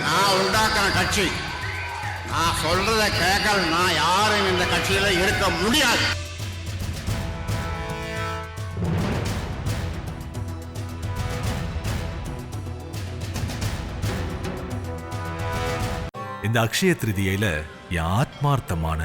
நான் உண்டாக்குற கட்சி. நான் சொல்றத கேட்கலன்னா யாரும் இந்த கட்சியில இருக்க முடியாது. இந்த அக்ஷய திருதியில என் ஆத்மார்த்தமான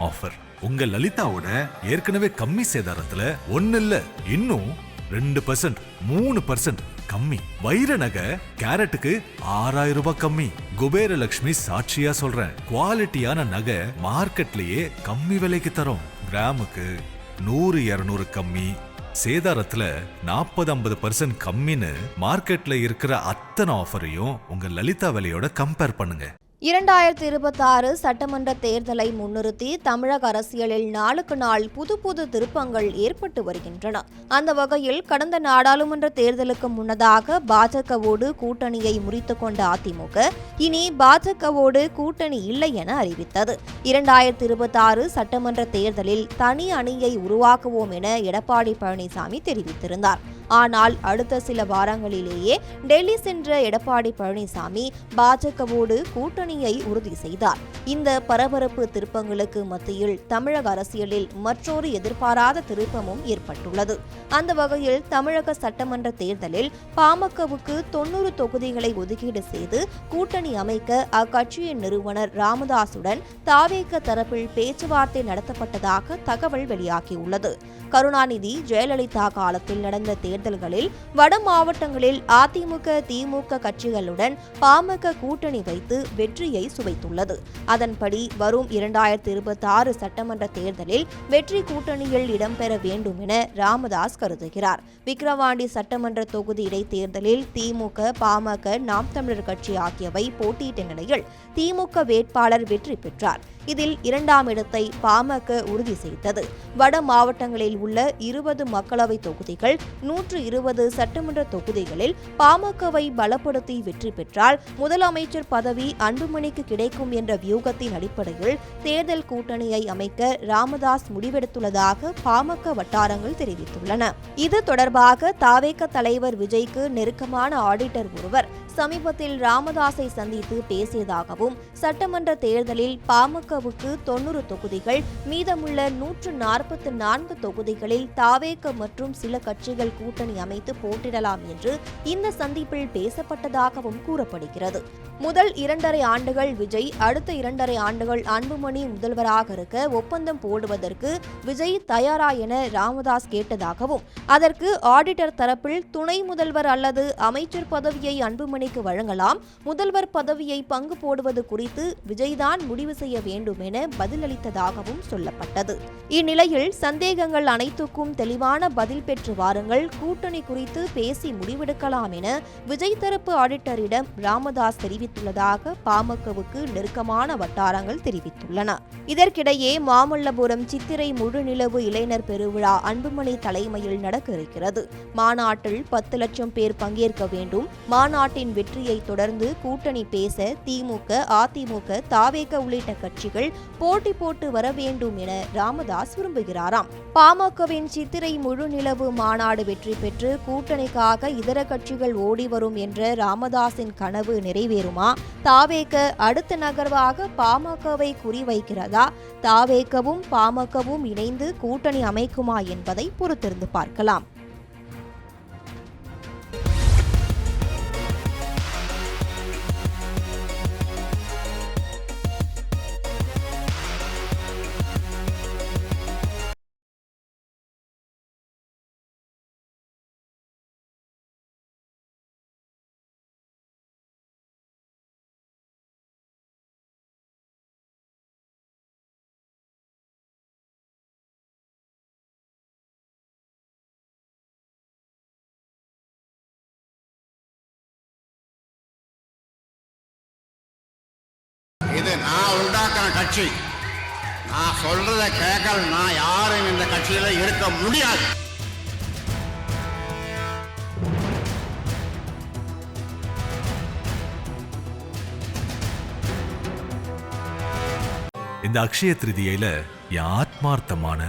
ஆஃபர் உங்க லலிதாவோட ஏற்கனவே கம்மி சேதாரத்துல ஒன்னு இல்ல இன்னும் ரெண்டு பர்சன்ட் மூணு பர்சன்ட் கம்மி. வைர நகை கேரட்டுக்கு ஆறாயிரம் ரூபாய் கம்மி. குபேரலட்சுமி சாட்சியா சொல்றேன். குவாலிட்டியான நகை மார்க்கெட்லயே கம்மி விலைக்கு தரும். கிராமுக்கு நூறு இருநூறு கம்மி. சேதாரத்துல நாற்பது ஐம்பது பர்சன்ட் கம்மின்னு மார்க்கெட்ல இருக்கிற அத்தனை ஆஃபரையும் உங்க லலிதா விலையோட கம்பேர் பண்ணுங்க. இரண்டாயிரத்தி இருபத்தாறு சட்டமன்ற தேர்தலை முன்னிறுத்தி தமிழக அரசியலில் நாளுக்கு நாள் புது புது திருப்பங்கள் ஏற்பட்டு வருகின்றன. அந்த வகையில் கடந்த நாடாளுமன்ற தேர்தலுக்கு முன்னதாக பாஜகவோடு கூட்டணியை முறித்து கொண்ட அதிமுக இனி பாஜகவோடு கூட்டணி இல்லை என அறிவித்தது. இரண்டாயிரத்தி இருபத்தாறு சட்டமன்ற தேர்தலில் தனி அணியை உருவாக்குவோம் என எடப்பாடி பழனிசாமி தெரிவித்திருந்தார். ஆனால் அடுத்த சில வாரங்களிலேயே டெல்லி சென்ற எடப்பாடி பழனிசாமி பாஜகவோடு கூட்டணியை உறுதி செய்தார். இந்த பரபரப்பு திருப்பங்களுக்கு மத்தியில் தமிழக அரசியலில் மற்றொரு எதிர்பாராத திருப்பமும் ஏற்பட்டுள்ளது. அந்த வகையில் தமிழக சட்டமன்ற தேர்தலில் பாமகவுக்கு தொன்னூறு தொகுதிகளை ஒதுக்கீடு செய்து கூட்டணி அமைக்க அக்கட்சியின் நிறுவனர் ராமதாசுடன் தாவேக தரப்பில் பேச்சுவார்த்தை நடத்தப்பட்டதாக தகவல் வெளியாகியுள்ளது. கருணாநிதி ஜெயலலிதா காலத்தில் நடந்த தேர்தல்களில் வட மாவட்டங்களில் அதிமுக திமுக கட்சிகளுடன் பாமக கூட்டணி வைத்து வெற்றியை சுவைத்துள்ளது. அதன்படி வரும் இரண்டாயிரத்தி இருபத்தி ஆறு சட்டமன்ற தேர்தலில் வெற்றி கூட்டணியில் இடம்பெற வேண்டும் என ராமதாஸ் கருதுகிறார். விக்கிரவாண்டி சட்டமன்ற தொகுதி இடைத்தேர்தலில் திமுக பாமக நாம் தமிழர் கட்சி ஆகியவை போட்டியிட்ட நிலையில் திமுக வேட்பாளர் வெற்றி பெற்றார். இதில் இரண்டாம் இடத்தை பாமக உறுதி செய்தது. வட மாவட்டங்களில் உள்ள இருபது மக்களவை தொகுதிகள் நூற்று இருபது சட்டமன்ற தொகுதிகளில் பாமகவை பலப்படுத்தி வெற்றி பெற்றால் முதலமைச்சர் பதவி அன்புமணிக்கு கிடைக்கும் என்ற வியூகத்தின் அடிப்படையில் தேர்தல் கூட்டணியை அமைக்க ராமதாஸ் முடிவெடுத்துள்ளதாக பாமக வட்டாரங்கள் தெரிவித்துள்ளன. இது தொடர்பாக தாவேக தலைவர் விஜய்க்கு நெருக்கமான ஆடிட்டர் ஒருவர் சமீபத்தில் ராமதாஸை சந்தித்து பேசியதாகவும் சட்டமன்ற தேர்தலில் பாமகவுக்கு தொன்னூறு தொகுதிகள் மீதமுள்ள நூற்று நாற்பத்தி நான்கு தொகுதிகளில் தாவேக மற்றும் சில கட்சிகள் கூட்டணி அமைத்து போட்டியிடலாம் என்று இந்த சந்திப்பில் பேசப்பட்டதாகவும் கூறப்படுகிறது. முதல் இரண்டரை ஆண்டுகள் விஜய் அடுத்த இரண்டரை ஆண்டுகள் அன்புமணி முதல்வராக இருக்க ஒப்பந்தம் போடுவதற்கு விஜய் தயாரா என ராமதாஸ் கேட்டதாகவும் அதற்கு ஆடிட்டர் தரப்பில் துணை முதல்வர் அல்லது அமைச்சர் பதவியை அன்புமணி அன்புமணிக்கு வழங்கலாம். முதல்வர் பதவியை பங்கு போடுவது குறித்து விஜய்தான் முடிவு செய்ய வேண்டும் என பதிலளித்ததாகவும் சொல்லப்பட்டது. இந்நிலையில் சந்தேகங்கள் அனைத்துக்கும் தெளிவான பதில் பெற்று வாருங்கள். கூட்டணி குறித்து பேசி முடிவெடுக்கலாம் என விஜய் தரப்பு ஆடிட்டரிடம் ராமதாஸ் தெரிவித்துள்ளதாக பாமகவுக்கு நெருக்கமான வட்டாரங்கள் தெரிவித்துள்ளன. இதற்கிடையே மாமல்லபுரம் சித்திரை முழுநிலவு இளைஞர் பெருவிழா அன்புமணி தலைமையில் நடக்க இருக்கிறது. மாநாட்டில் பத்து லட்சம் பேர் பங்கேற்க வேண்டும். மாநாட்டின் வெற்றியை தொடர்ந்து கூட்டணி பேச திமுக அதிமுக தாவேக உள்ளிட்ட கட்சிகள் போட்டி போட்டு வர வேண்டும் என ராமதாஸ் விரும்புகிறாராம். பாமகவின் சித்திரை முழுநிலவு மாநாடு வெற்றி பெற்று கூட்டணிக்காக இதர கட்சிகள் ஓடி வரும் என்ற ராமதாஸின் கனவு நிறைவேறுமா? தாவேக அடுத்த நகர்வாக பாமகவை குறிவைக்கிறதா தாவேக்கவும் பாமகவும் இணைந்து கூட்டணி அமைக்குமா என்பதை பொறுத்திருந்து பார்க்கலாம். கட்சி. நான் சொல்றத கேட்கலன்னா யாரும் இந்த கட்சியில இருக்க முடியாது. இந்த அக்ஷய திருதியில என் ஆத்மார்த்தமான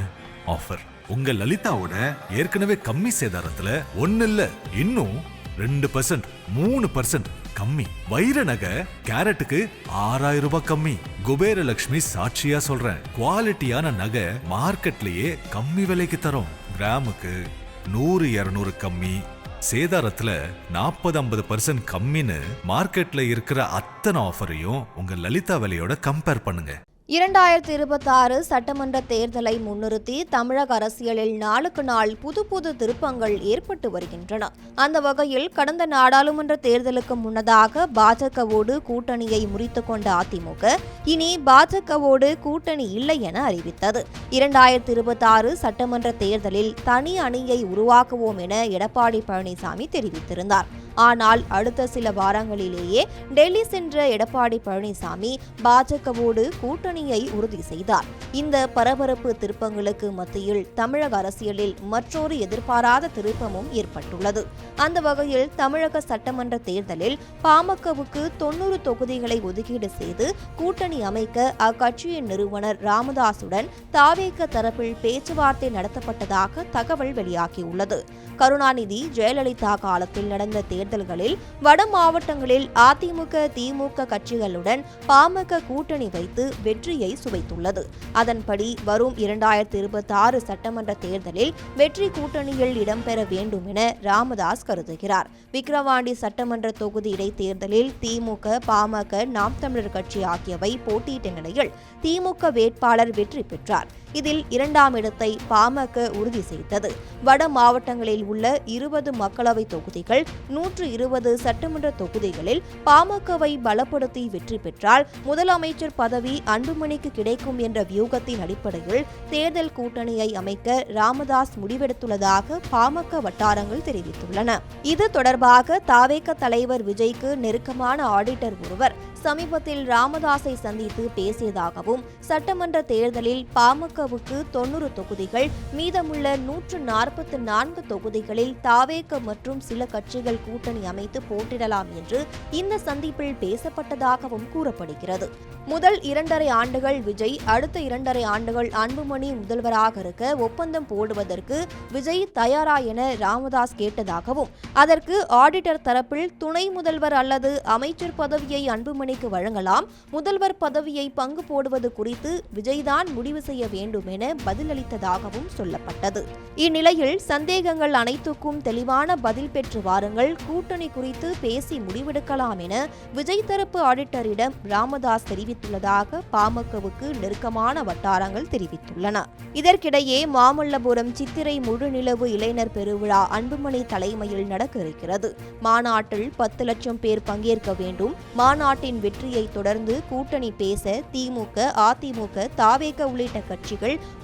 ஆஃபர் உங்க லலிதாவோட ஏற்கனவே கம்மி சேதாரத்துல ஒன்னு இல்ல இன்னும் ரெண்டு பர்சன்ட் மூணு பர்சன்ட் கம்மி. வைர நகை கேரட்டுக்கு ஆறாயிரம் ரூபாய் கம்மி. குபேரலட்சுமி சாட்சியா சொல்றேன். குவாலிட்டியான நகை மார்க்கெட்லயே கம்மி விலைக்கு தரோம். கிராமுக்கு நூறு இருநூறு கம்மி. சேதாரத்துல நாற்பது ஐம்பது பர்சன்ட் கம்மின்னு மார்க்கெட்ல இருக்கிற அத்தனை ஆஃபரையும் உங்க லலிதா விலையோட கம்பேர் பண்ணுங்க. இரண்டாயிரத்தி இருபத்தாறு சட்டமன்ற தேர்தலை முன்னிறுத்தி தமிழக அரசியலில் நாளுக்கு நாள் புது புது திருப்பங்கள் ஏற்பட்டு வருகின்றன. அந்த வகையில் கடந்த நாடாளுமன்ற தேர்தலுக்கு முன்னதாக பாஜகவோடு கூட்டணியை முறித்துக் கொண்ட அதிமுக இனி பாஜகவோடு கூட்டணி இல்லை என அறிவித்தது. இரண்டாயிரத்தி இருபத்தாறு சட்டமன்ற தேர்தலில் தனி அணியை உருவாக்குவோம் என எடப்பாடி பழனிசாமி தெரிவித்திருந்தார். ஆனால் அடுத்த சில வாரங்களிலேயே டெல்லி சென்ற எடப்பாடி பழனிசாமி பாஜகவோடு கூட்டணியை உறுதி செய்தார். இந்த பரபரப்பு திருப்பங்களுக்கு மத்தியில் தமிழக அரசியலில் மற்றொரு எதிர்பாராத திருப்பமும் ஏற்பட்டுள்ளது. அந்த வகையில் தமிழக சட்டமன்ற தேர்தலில் பாமகவுக்கு தொன்னூறு தொகுதிகளை ஒதுக்கீடு செய்து கூட்டணி அமைக்க அக்கட்சியின் நிறுவனர் ராமதாசுடன் தாவேக தரப்பில் பேச்சுவார்த்தை நடத்தப்பட்டதாக தகவல் வெளியாகியுள்ளது. கருணாநிதி ஜெயலலிதா காலத்தில் நடந்த தேர்தல்களில் வட மாவட்டங்களில் அதிமுக திமுக கட்சிகளுடன் பாமக கூட்டணி வைத்து வெற்றியை சுவைத்துள்ளது. அதன்படி வரும் இரண்டாயிரத்தி இருபத்தி ஆறு சட்டமன்ற தேர்தலில் வெற்றி கூட்டணியில் இடம்பெற வேண்டும் என ராமதாஸ் கருதுகிறார். விக்கிரவாண்டி சட்டமன்ற தொகுதி இடைத்தேர்தலில் திமுக பாமக நாம் தமிழர் கட்சி ஆகியவை போட்டியிட்ட நிலையில் திமுக வேட்பாளர் வெற்றி பெற்றார். இதில் இரண்டாம் இடத்தை பாமக உறுதி செய்தது. வட மாவட்டங்களில் உள்ள இருபது மக்களவை தொகுதிகள் நூற்று இருபது சட்டமன்ற தொகுதிகளில் பாமகவை பலப்படுத்தி வெற்றி பெற்றால் முதலமைச்சர் பதவி அன்புமணிக்கு கிடைக்கும் என்ற வியூகத்தின் அடிப்படையில் தேர்தல் கூட்டணியை அமைக்க ராமதாஸ் முடிவெடுத்துள்ளதாக பாமக வட்டாரங்கள் தெரிவித்துள்ளன. இது தொடர்பாக தாவேக தலைவர் விஜய்க்கு நெருக்கமான ஆடிட்டர் ஒருவர் சமீபத்தில் ராமதாஸை சந்தித்து பேசியதாகவும் சட்டமன்ற தேர்தலில் பாமக பாமகவுக்கு தொன்னூறு தொகுதிகள் மீதமுள்ள நூற்று நாற்பத்தி நான்கு தொகுதிகளில் தாவேக மற்றும் சில கட்சிகள் கூட்டணி அமைத்து போட்டியிடலாம் என்று இந்த சந்திப்பில் பேசப்பட்டதாகவும் கூறப்படுகிறது. முதல் இரண்டரை ஆண்டுகள் விஜய் அடுத்த இரண்டரை ஆண்டுகள் அன்புமணி முதல்வராக இருக்க ஒப்பந்தம் போடுவதற்கு விஜய் தயாரா என ராமதாஸ் கேட்டதாகவும் அதற்கு ஆடிட்டர் தரப்பில் துணை முதல்வர் அல்லது அமைச்சர் பதவியை அன்புமணிக்கு வழங்கலாம் முதல்வர் பதவியை பங்கு போடுவது குறித்து விஜய்தான் முடிவு செய்ய வேண்டும் வேண்டும் என பதிலளித்ததாகவும் சொல்லப்பட்டது. இந்நிலையில் சந்தேகங்கள் அனைத்துக்கும் தெளிவான பதில் பெற்று வாருங்கள். கூட்டணி குறித்து பேசி முடிவெடுக்கலாம் என விஜய் தரப்பு ஆடிட்டரிடம் ராமதாஸ் தெரிவித்துள்ளதாக பாமகவுக்கு நெருக்கமான வட்டாரங்கள் தெரிவித்துள்ளன. இதற்கிடையே மாமல்லபுரம் சித்திரை முழுநிலவு இளைஞர் பெருவிழா அன்புமணி தலைமையில் நடக்க இருக்கிறது. மாநாட்டில் பத்து லட்சம் பேர் பங்கேற்க வேண்டும். மாநாட்டின் வெற்றியை தொடர்ந்து கூட்டணி பேச திமுக அதிமுக தாவேக உள்ளிட்ட கட்சிகள்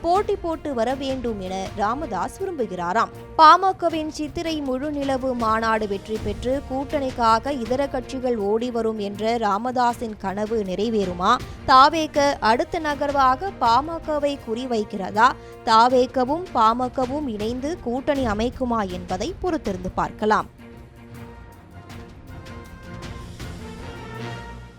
போட்டி போட்டு வர வேண்டும் என ராமதாஸ் விரும்புகிறாராம். பாமகவின் சித்திரை முழுநிலவு மாநாடு வெற்றி பெற்று கூட்டணிக்காக இதர கட்சிகள் ஓடி வரும் என்ற ராமதாஸின் கனவு நிறைவேறுமா? தாவேக அடுத்த நகர்வாக பாமகவை குறிவைக்கிறதா? தாவேக்கவும் பாமகவும் இணைந்து கூட்டணி அமைக்குமா என்பதை பொறுத்திருந்து பார்க்கலாம்.